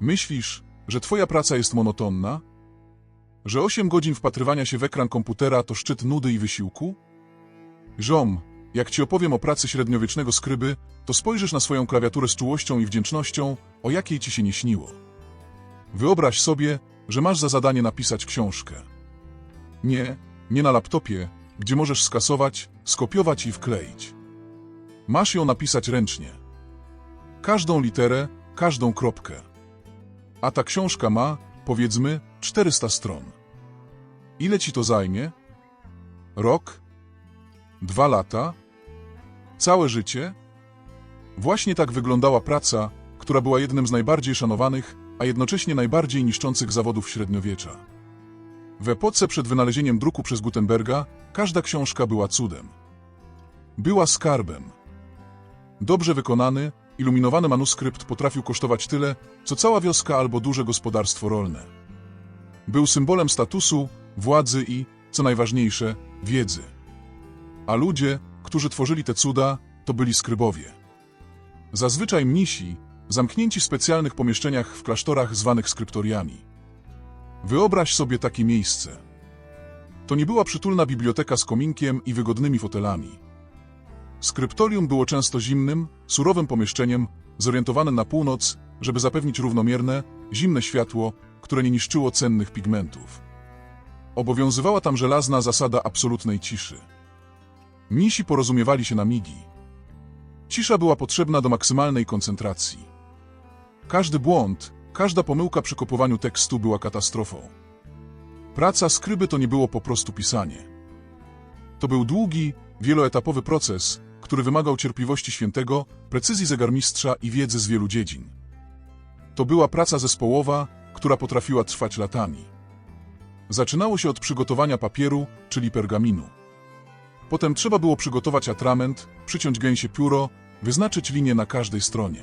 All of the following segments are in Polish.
Myślisz, że twoja praca jest monotonna? Że 8 godzin wpatrywania się w ekran komputera to szczyt nudy i wysiłku? Żom, jak ci opowiem o pracy średniowiecznego skryby, to spojrzysz na swoją klawiaturę z czułością i wdzięcznością, o jakiej ci się nie śniło. Wyobraź sobie, że masz za zadanie napisać książkę. Nie, nie na laptopie, gdzie możesz skasować, skopiować i wkleić. Masz ją napisać ręcznie. Każdą literę, każdą kropkę. A ta książka ma, powiedzmy, 400 stron. Ile ci to zajmie? Rok? Dwa lata? Całe życie? Właśnie tak wyglądała praca, która była jednym z najbardziej szanowanych, a jednocześnie najbardziej niszczących zawodów średniowiecza. W epoce przed wynalezieniem druku przez Gutenberga każda książka była cudem. Była skarbem. Dobrze wykonany, iluminowany manuskrypt potrafił kosztować tyle, co cała wioska albo duże gospodarstwo rolne. Był symbolem statusu, władzy i, co najważniejsze, wiedzy. A ludzie, którzy tworzyli te cuda, to byli skrybowie. Zazwyczaj mnisi, zamknięci w specjalnych pomieszczeniach w klasztorach zwanych skryptoriami. Wyobraź sobie takie miejsce. To nie była przytulna biblioteka z kominkiem i wygodnymi fotelami. Skryptorium było często zimnym, surowym pomieszczeniem, zorientowanym na północ, żeby zapewnić równomierne, zimne światło, które nie niszczyło cennych pigmentów. Obowiązywała tam żelazna zasada absolutnej ciszy. Mnisi porozumiewali się na migi. Cisza była potrzebna do maksymalnej koncentracji. Każdy błąd, każda pomyłka przy kopowaniu tekstu była katastrofą. Praca skryby to nie było po prostu pisanie. To był długi, wieloetapowy proces, który wymagał cierpliwości świętego, precyzji zegarmistrza i wiedzy z wielu dziedzin. To była praca zespołowa, która potrafiła trwać latami. Zaczynało się od przygotowania papieru, czyli pergaminu. Potem trzeba było przygotować atrament, przyciąć gęsie pióro, wyznaczyć linię na każdej stronie.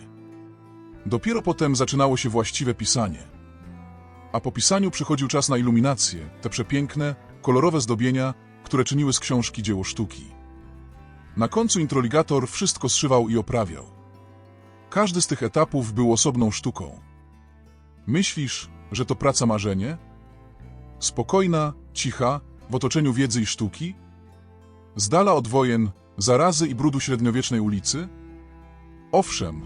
Dopiero potem zaczynało się właściwe pisanie. A po pisaniu przychodził czas na iluminację, te przepiękne, kolorowe zdobienia, które czyniły z książki dzieło sztuki. Na końcu introligator wszystko zszywał i oprawiał. Każdy z tych etapów był osobną sztuką. Myślisz, że to praca marzenie? Spokojna, cicha, w otoczeniu wiedzy i sztuki? Z dala od wojen, zarazy i brudu średniowiecznej ulicy? Owszem,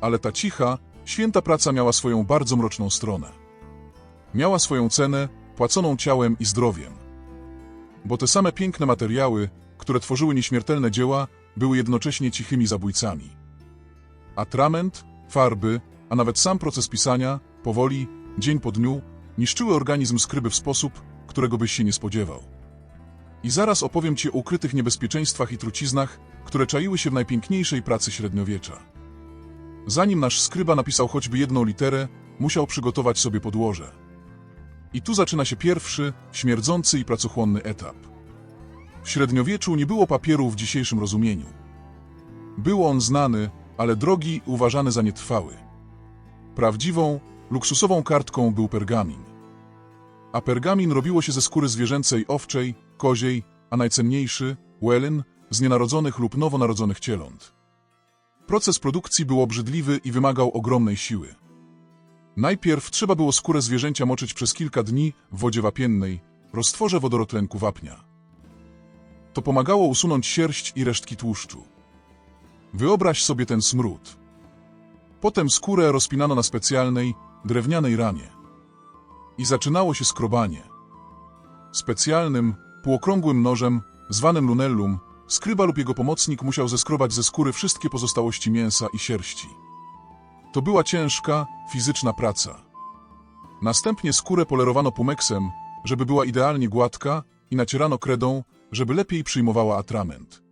ale ta cicha, święta praca miała swoją bardzo mroczną stronę. Miała swoją cenę, płaconą ciałem i zdrowiem. Bo te same piękne materiały, które tworzyły nieśmiertelne dzieła, były jednocześnie cichymi zabójcami. Atrament, farby, a nawet sam proces pisania, powoli, dzień po dniu, niszczyły organizm skryby w sposób, którego byś się nie spodziewał. I zaraz opowiem Ci o ukrytych niebezpieczeństwach i truciznach, które czaiły się w najpiękniejszej pracy średniowiecza. Zanim nasz skryba napisał choćby jedną literę, musiał przygotować sobie podłoże. I tu zaczyna się pierwszy, śmierdzący i pracochłonny etap. W średniowieczu nie było papieru w dzisiejszym rozumieniu. Był on znany, ale drogi uważany za nietrwały. Prawdziwą, luksusową kartką był pergamin. A pergamin robiło się ze skóry zwierzęcej owczej, koziej, a najcenniejszy, łelyn, z nienarodzonych lub nowonarodzonych cieląt. Proces produkcji był obrzydliwy i wymagał ogromnej siły. Najpierw trzeba było skórę zwierzęcia moczyć przez kilka dni w wodzie wapiennej, roztworze wodorotlenku wapnia. To pomagało usunąć sierść i resztki tłuszczu. Wyobraź sobie ten smród. Potem skórę rozpinano na specjalnej, drewnianej ranie. I zaczynało się skrobanie. Specjalnym, półokrągłym nożem, zwanym lunellum, skryba lub jego pomocnik musiał zeskrobać ze skóry wszystkie pozostałości mięsa i sierści. To była ciężka, fizyczna praca. Następnie skórę polerowano pumeksem, żeby była idealnie gładka i nacierano kredą, żeby lepiej przyjmowała atrament.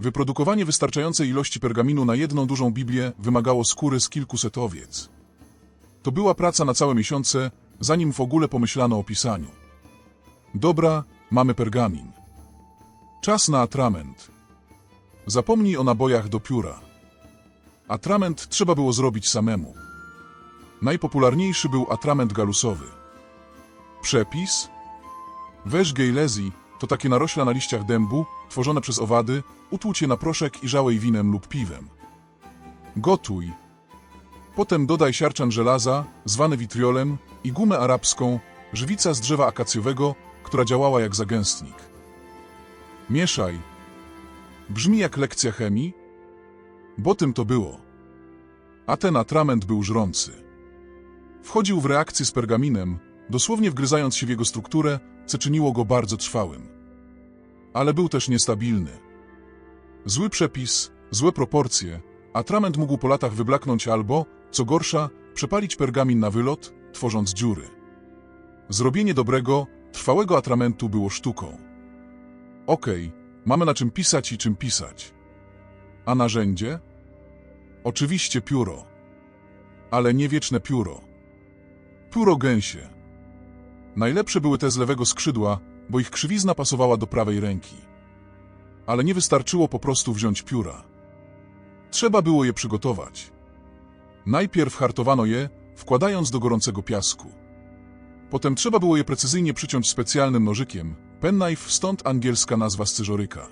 Wyprodukowanie wystarczającej ilości pergaminu na jedną dużą Biblię wymagało skóry z kilkuset owiec. To była praca na całe miesiące, zanim w ogóle pomyślano o pisaniu. Dobra, mamy pergamin. Czas na atrament. Zapomnij o nabojach do pióra. Atrament trzeba było zrobić samemu. Najpopularniejszy był atrament galusowy. Przepis? Weź gejlezi, to takie narośla na liściach dębu, tworzone przez owady, utłucie na proszek i żałej winem lub piwem. Gotuj. Potem dodaj siarczan żelaza, zwany witriolem, i gumę arabską, żywica z drzewa akacjowego, która działała jak zagęstnik. Mieszaj. Brzmi jak lekcja chemii? Bo tym to było. A ten atrament był żrący. Wchodził w reakcję z pergaminem, dosłownie wgryzając się w jego strukturę, co czyniło go bardzo trwałym. Ale był też niestabilny. Zły przepis, złe proporcje, atrament mógł po latach wyblaknąć albo, co gorsza, przepalić pergamin na wylot, tworząc dziury. Zrobienie dobrego, trwałego atramentu było sztuką. Okej, mamy na czym pisać i czym pisać. A narzędzie? Oczywiście pióro. Ale nie wieczne pióro. Pióro gęsie. Najlepsze były te z lewego skrzydła, bo ich krzywizna pasowała do prawej ręki. Ale nie wystarczyło po prostu wziąć pióra. Trzeba było je przygotować. Najpierw hartowano je, wkładając do gorącego piasku. Potem trzeba było je precyzyjnie przyciąć specjalnym nożykiem, penknife, stąd angielska nazwa scyzoryka.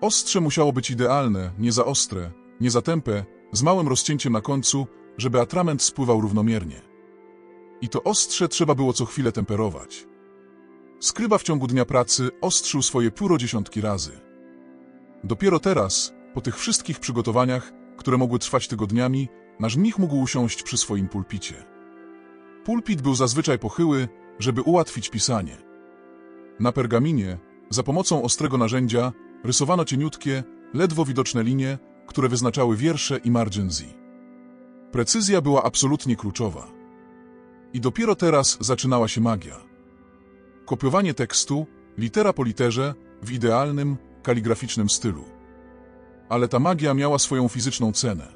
Ostrze musiało być idealne, nie za ostre, nie za tępe, z małym rozcięciem na końcu, żeby atrament spływał równomiernie. I to ostrze trzeba było co chwilę temperować. Skryba w ciągu dnia pracy ostrzył swoje pióro dziesiątki razy. Dopiero teraz, po tych wszystkich przygotowaniach, które mogły trwać tygodniami, nasz mnich mógł usiąść przy swoim pulpicie. Pulpit był zazwyczaj pochyły, żeby ułatwić pisanie. Na pergaminie, za pomocą ostrego narzędzia, rysowano cieniutkie, ledwo widoczne linie, które wyznaczały wiersze i margin Z. Precyzja była absolutnie kluczowa. I dopiero teraz zaczynała się magia. Kopiowanie tekstu, litera po literze, w idealnym, kaligraficznym stylu. Ale ta magia miała swoją fizyczną cenę.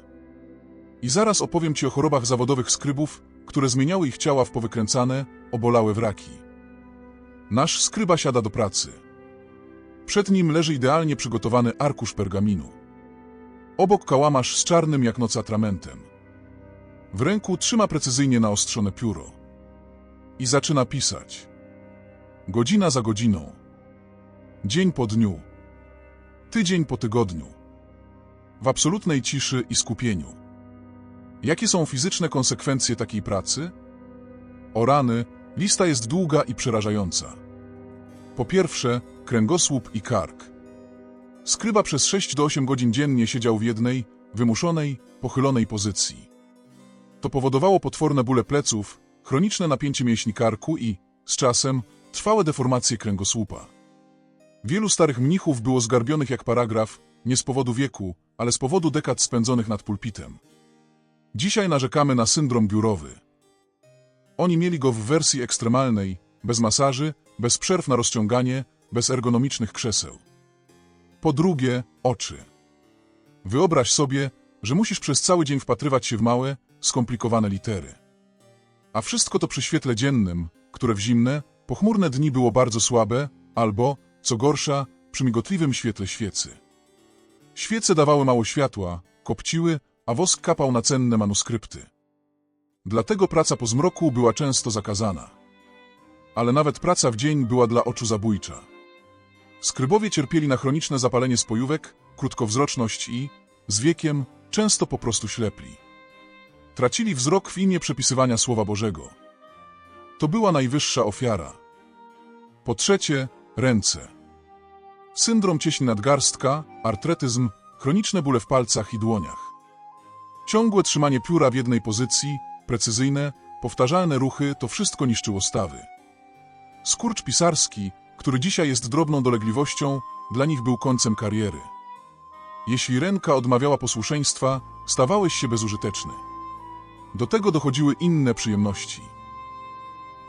I zaraz opowiem Ci o chorobach zawodowych skrybów, które zmieniały ich ciała w powykręcane, obolałe wraki. Nasz skryba siada do pracy. Przed nim leży idealnie przygotowany arkusz pergaminu. Obok kałamarz z czarnym jak noc atramentem. W ręku trzyma precyzyjnie naostrzone pióro. I zaczyna pisać. Godzina za godziną. Dzień po dniu. Tydzień po tygodniu. W absolutnej ciszy i skupieniu. Jakie są fizyczne konsekwencje takiej pracy? O rany, lista jest długa i przerażająca. Po pierwsze, kręgosłup i kark. Skryba przez 6 do 8 godzin dziennie siedział w jednej, wymuszonej, pochylonej pozycji. To powodowało potworne bóle pleców, chroniczne napięcie mięśni karku i, z czasem, trwałe deformacje kręgosłupa. Wielu starych mnichów było zgarbionych jak paragraf, nie z powodu wieku, ale z powodu dekad spędzonych nad pulpitem. Dzisiaj narzekamy na syndrom biurowy. Oni mieli go w wersji ekstremalnej, bez masaży, bez przerw na rozciąganie, bez ergonomicznych krzeseł. Po drugie, oczy. Wyobraź sobie, że musisz przez cały dzień wpatrywać się w małe, skomplikowane litery. A wszystko to przy świetle dziennym, które w zimne, pochmurne dni było bardzo słabe, albo, co gorsza, przy migotliwym świetle świecy. Świece dawały mało światła, kopciły, a wosk kapał na cenne manuskrypty. Dlatego praca po zmroku była często zakazana. Ale nawet praca w dzień była dla oczu zabójcza. Skrybowie cierpieli na chroniczne zapalenie spojówek, krótkowzroczność i, z wiekiem, często po prostu ślepli. Tracili wzrok w imię przepisywania Słowa Bożego. To była najwyższa ofiara. Po trzecie, ręce. Syndrom cieśni nadgarstka, artretyzm, chroniczne bóle w palcach i dłoniach. Ciągłe trzymanie pióra w jednej pozycji, precyzyjne, powtarzalne ruchy to wszystko niszczyło stawy. Skurcz pisarski, który dzisiaj jest drobną dolegliwością, dla nich był końcem kariery. Jeśli ręka odmawiała posłuszeństwa, stawałeś się bezużyteczny. Do tego dochodziły inne przyjemności.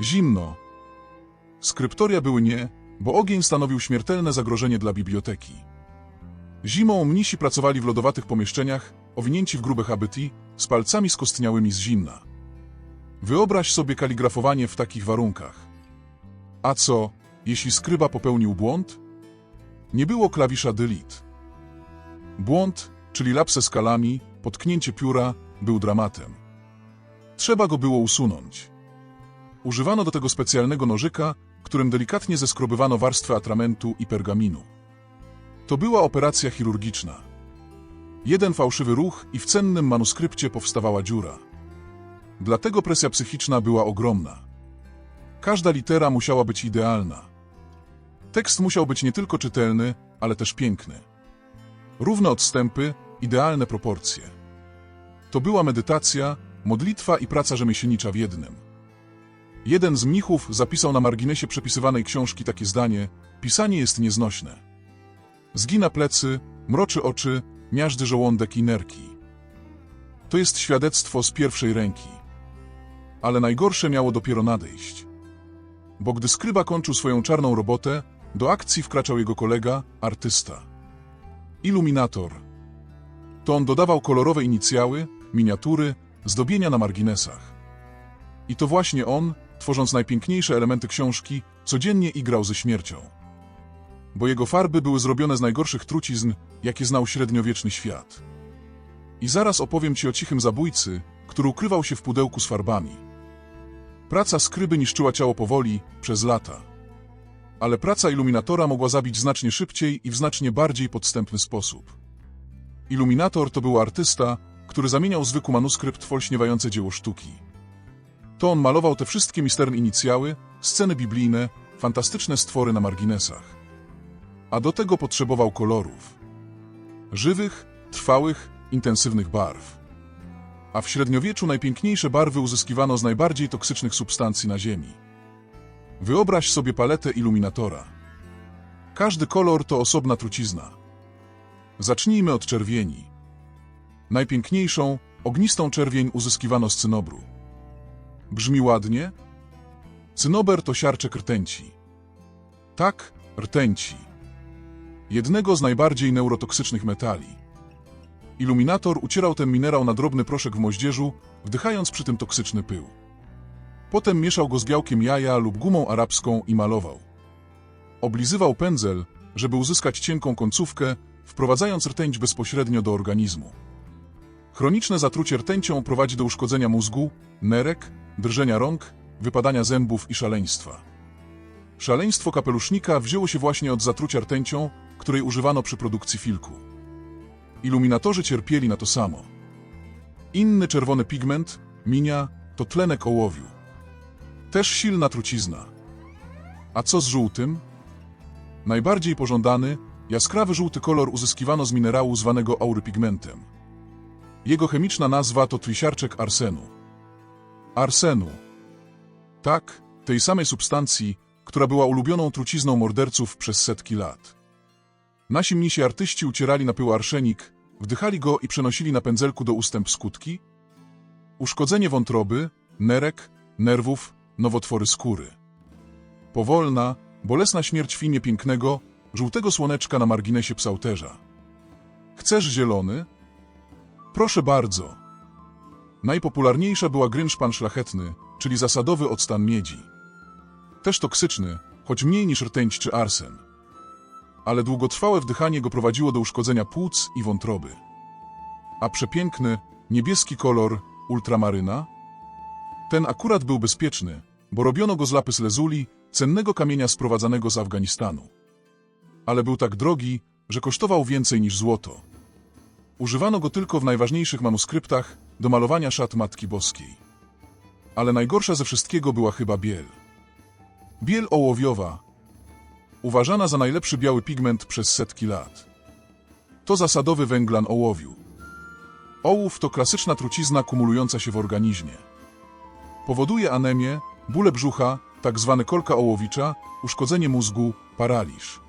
Zimno. Skryptoria były nie, bo ogień stanowił śmiertelne zagrożenie dla biblioteki. Zimą mnisi pracowali w lodowatych pomieszczeniach, owinięci w grube habity, z palcami skostniałymi z zimna. Wyobraź sobie kaligrafowanie w takich warunkach. A co, jeśli skryba popełnił błąd? Nie było klawisza delete. Błąd, czyli lapse skalami, potknięcie pióra, był dramatem. Trzeba go było usunąć. Używano do tego specjalnego nożyka, którym delikatnie zeskrobywano warstwę atramentu i pergaminu. To była operacja chirurgiczna. Jeden fałszywy ruch i w cennym manuskrypcie powstawała dziura. Dlatego presja psychiczna była ogromna. Każda litera musiała być idealna. Tekst musiał być nie tylko czytelny, ale też piękny. Równe odstępy, idealne proporcje. To była medytacja, modlitwa i praca rzemieślnicza w jednym. Jeden z mnichów zapisał na marginesie przepisywanej książki takie zdanie: Pisanie jest nieznośne. Zgina plecy, mroczy oczy, miażdży żołądek i nerki. To jest świadectwo z pierwszej ręki. Ale najgorsze miało dopiero nadejść. Bo gdy skryba kończył swoją czarną robotę, do akcji wkraczał jego kolega, artysta. Iluminator. To on dodawał kolorowe inicjały, miniatury, zdobienia na marginesach. I to właśnie on, tworząc najpiękniejsze elementy książki, codziennie igrał ze śmiercią. Bo jego farby były zrobione z najgorszych trucizn, jakie znał średniowieczny świat. I zaraz opowiem ci o cichym zabójcy, który ukrywał się w pudełku z farbami. Praca skryby niszczyła ciało powoli, przez lata. Ale praca iluminatora mogła zabić znacznie szybciej i w znacznie bardziej podstępny sposób. Iluminator to był artysta, który zamieniał zwykły manuskrypt w olśniewające dzieło sztuki. To on malował te wszystkie misterne inicjały, sceny biblijne, fantastyczne stwory na marginesach. A do tego potrzebował kolorów. Żywych, trwałych, intensywnych barw. A w średniowieczu najpiękniejsze barwy uzyskiwano z najbardziej toksycznych substancji na Ziemi. Wyobraź sobie paletę iluminatora. Każdy kolor to osobna trucizna. Zacznijmy od czerwieni. Najpiękniejszą, ognistą czerwień uzyskiwano z cynobru. Brzmi ładnie? Cynober to siarczek rtęci. Tak, rtęci. Jednego z najbardziej neurotoksycznych metali. Iluminator ucierał ten minerał na drobny proszek w moździerzu, wdychając przy tym toksyczny pył. Potem mieszał go z białkiem jaja lub gumą arabską i malował. Oblizywał pędzel, żeby uzyskać cienką końcówkę, wprowadzając rtęć bezpośrednio do organizmu. Chroniczne zatrucie rtęcią prowadzi do uszkodzenia mózgu, nerek, drżenia rąk, wypadania zębów i szaleństwa. Szaleństwo kapelusznika wzięło się właśnie od zatrucia rtęcią, której używano przy produkcji filku. Iluminatorzy cierpieli na to samo. Inny czerwony pigment, minia, to tlenek ołowiu. Też silna trucizna. A co z żółtym? Najbardziej pożądany, jaskrawy żółty kolor uzyskiwano z minerału zwanego aurypigmentem. Jego chemiczna nazwa to trisiarczek arsenu. Arsenu. Tak, tej samej substancji, która była ulubioną trucizną morderców przez setki lat. Nasi mnisi artyści ucierali na pył arszenik, wdychali go i przenosili na pędzelku do ustęp skutki? Uszkodzenie wątroby, nerek, nerwów, nowotwory skóry. Powolna, bolesna śmierć w imię pięknego, żółtego słoneczka na marginesie psałterza. Chcesz zielony? Proszę bardzo. Najpopularniejsza była grynszpan szlachetny, czyli zasadowy odstan miedzi. Też toksyczny, choć mniej niż rtęć czy arsen. Ale długotrwałe wdychanie go prowadziło do uszkodzenia płuc i wątroby. A przepiękny, niebieski kolor ultramaryna? Ten akurat był bezpieczny, bo robiono go z lapis lazuli, cennego kamienia sprowadzanego z Afganistanu. Ale był tak drogi, że kosztował więcej niż złoto. Używano go tylko w najważniejszych manuskryptach do malowania szat Matki Boskiej. Ale najgorsza ze wszystkiego była chyba biel. Biel ołowiowa, uważana za najlepszy biały pigment przez setki lat. To zasadowy węglan ołowiu. Ołów to klasyczna trucizna kumulująca się w organizmie. Powoduje anemię, bóle brzucha, tak zwane kolka ołowicza, uszkodzenie mózgu, paraliż.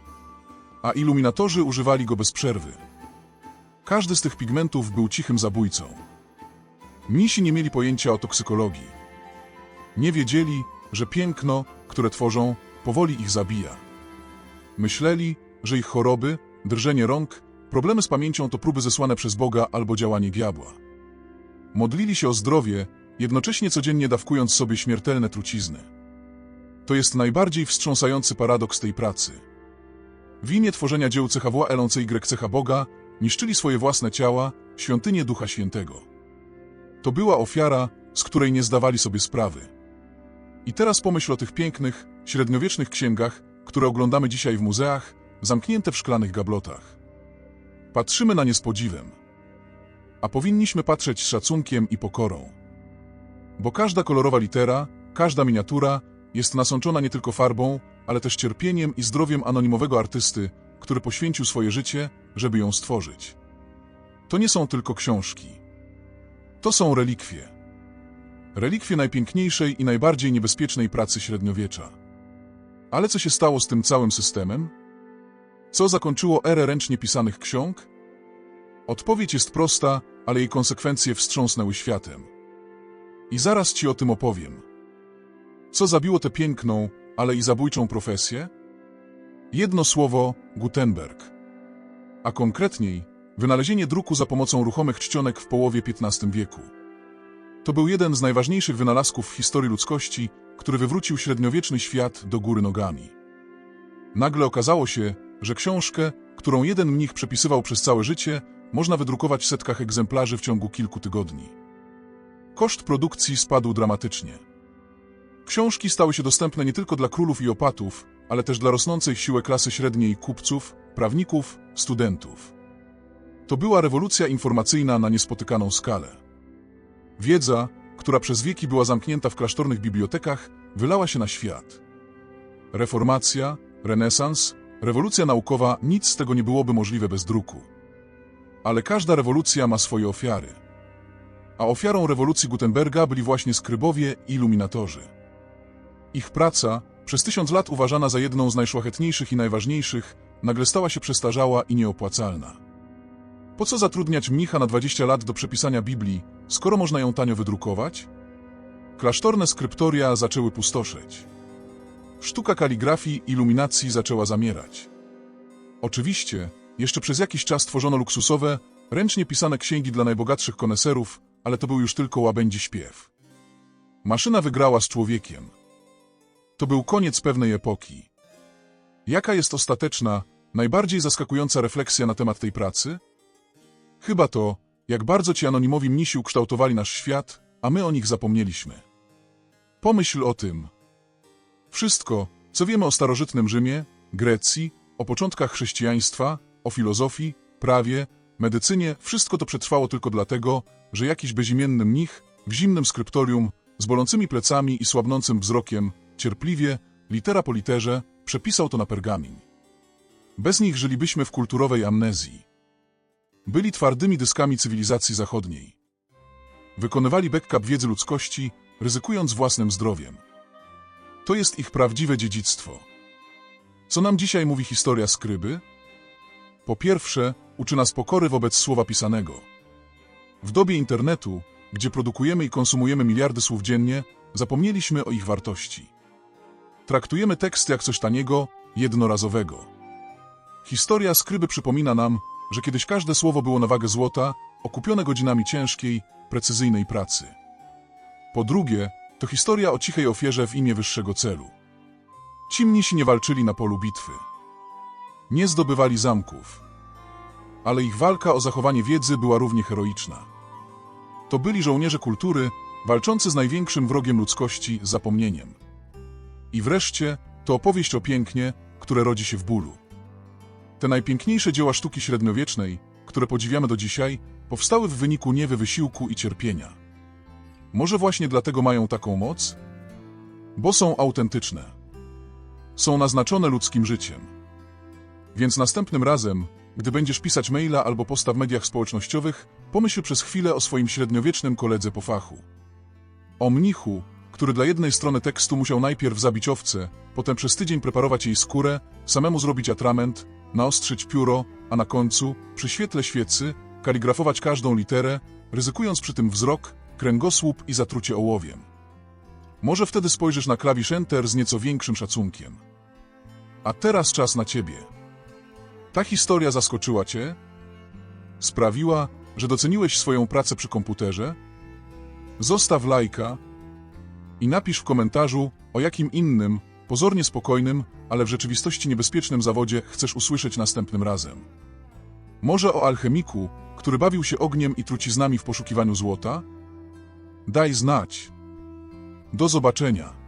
A iluminatorzy używali go bez przerwy. Każdy z tych pigmentów był cichym zabójcą. Mnisi nie mieli pojęcia o toksykologii. Nie wiedzieli, że piękno, które tworzą, powoli ich zabija. Myśleli, że ich choroby, drżenie rąk, problemy z pamięcią to próby zesłane przez Boga albo działanie diabła. Modlili się o zdrowie, jednocześnie codziennie dawkując sobie śmiertelne trucizny. To jest najbardziej wstrząsający paradoks tej pracy. W imię tworzenia dzieł CHW Elącej cecha Boga niszczyli swoje własne ciała, świątynię Ducha Świętego. To była ofiara, z której nie zdawali sobie sprawy. I teraz pomyśl o tych pięknych, średniowiecznych księgach, które oglądamy dzisiaj w muzeach, zamknięte w szklanych gablotach. Patrzymy na nie z podziwem. a powinniśmy patrzeć z szacunkiem i pokorą. Bo każda kolorowa litera, każda miniatura jest nasączona nie tylko farbą, ale też cierpieniem i zdrowiem anonimowego artysty, który poświęcił swoje życie, żeby ją stworzyć. To nie są tylko książki. To są relikwie. Relikwie najpiękniejszej i najbardziej niebezpiecznej pracy średniowiecza. Ale co się stało z tym całym systemem? Co zakończyło erę ręcznie pisanych ksiąg? Odpowiedź jest prosta, ale jej konsekwencje wstrząsnęły światem. I zaraz ci o tym opowiem. Co zabiło tę piękną, ale i zabójczą profesję? Jedno słowo Gutenberg. A konkretniej wynalezienie druku za pomocą ruchomych czcionek w połowie XV wieku. To był jeden z najważniejszych wynalazków w historii ludzkości, który wywrócił średniowieczny świat do góry nogami. Nagle okazało się, że książkę, którą jeden mnich przepisywał przez całe życie, można wydrukować w setkach egzemplarzy w ciągu kilku tygodni. Koszt produkcji spadł dramatycznie. Książki stały się dostępne nie tylko dla królów i opatów, ale też dla rosnącej w siłę klasy średniej kupców, prawników, studentów. To była rewolucja informacyjna na niespotykaną skalę. Wiedza, która przez wieki była zamknięta w klasztornych bibliotekach, wylała się na świat. Reformacja, renesans, rewolucja naukowa, nic z tego nie byłoby możliwe bez druku. Ale każda rewolucja ma swoje ofiary. A ofiarą rewolucji Gutenberga byli właśnie skrybowie i iluminatorzy. Ich praca, przez tysiąc lat uważana za jedną z najszlachetniejszych i najważniejszych, nagle stała się przestarzała i nieopłacalna. Po co zatrudniać mnicha na 20 lat do przepisania Biblii, skoro można ją tanio wydrukować? Klasztorne skryptoria zaczęły pustoszeć. Sztuka kaligrafii i iluminacji zaczęła zamierać. Oczywiście, jeszcze przez jakiś czas tworzono luksusowe, ręcznie pisane księgi dla najbogatszych koneserów, ale to był już tylko łabędzi śpiew. Maszyna wygrała z człowiekiem. To był koniec pewnej epoki. Jaka jest ostateczna, najbardziej zaskakująca refleksja na temat tej pracy? Chyba to, jak bardzo ci anonimowi mnisi ukształtowali nasz świat, a my o nich zapomnieliśmy. Pomyśl o tym. Wszystko, co wiemy o starożytnym Rzymie, Grecji, o początkach chrześcijaństwa, o filozofii, prawie, medycynie, wszystko to przetrwało tylko dlatego, że jakiś bezimienny mnich w zimnym skryptorium, z bolącymi plecami i słabnącym wzrokiem, cierpliwie, litera po literze, przepisał to na pergamin. Bez nich żylibyśmy w kulturowej amnezji. Byli twardymi dyskami cywilizacji zachodniej. Wykonywali backup wiedzy ludzkości, ryzykując własnym zdrowiem. To jest ich prawdziwe dziedzictwo. Co nam dzisiaj mówi historia skryby? Po pierwsze, uczy nas pokory wobec słowa pisanego. W dobie internetu, gdzie produkujemy i konsumujemy miliardy słów dziennie, zapomnieliśmy o ich wartości. Traktujemy tekst jak coś taniego, jednorazowego. Historia skryby przypomina nam, że kiedyś każde słowo było na wagę złota, okupione godzinami ciężkiej, precyzyjnej pracy. Po drugie, to historia o cichej ofierze w imię wyższego celu. Ci mnisi nie walczyli na polu bitwy. Nie zdobywali zamków. Ale ich walka o zachowanie wiedzy była równie heroiczna. To byli żołnierze kultury, walczący z największym wrogiem ludzkości, zapomnieniem. I wreszcie to opowieść o pięknie, które rodzi się w bólu. Te najpiękniejsze dzieła sztuki średniowiecznej, które podziwiamy do dzisiaj, powstały w wyniku niewy wysiłku i cierpienia. Może właśnie dlatego mają taką moc? Bo są autentyczne. Są naznaczone ludzkim życiem. Więc następnym razem, gdy będziesz pisać maila albo posta w mediach społecznościowych, pomyśl przez chwilę o swoim średniowiecznym koledze po fachu. O mnichu, który dla jednej strony tekstu musiał najpierw zabić owcę, potem przez tydzień preparować jej skórę, samemu zrobić atrament, naostrzyć pióro, a na końcu, przy świetle świecy, kaligrafować każdą literę, ryzykując przy tym wzrok, kręgosłup i zatrucie ołowiem. Może wtedy spojrzysz na klawisz Enter z nieco większym szacunkiem. A teraz czas na ciebie. Ta historia zaskoczyła cię? Sprawiła, że doceniłeś swoją pracę przy komputerze? Zostaw lajka i napisz w komentarzu, o jakim innym, pozornie spokojnym, ale w rzeczywistości niebezpiecznym zawodzie chcesz usłyszeć następnym razem. Może o alchemiku, który bawił się ogniem i truciznami w poszukiwaniu złota? Daj znać. Do zobaczenia.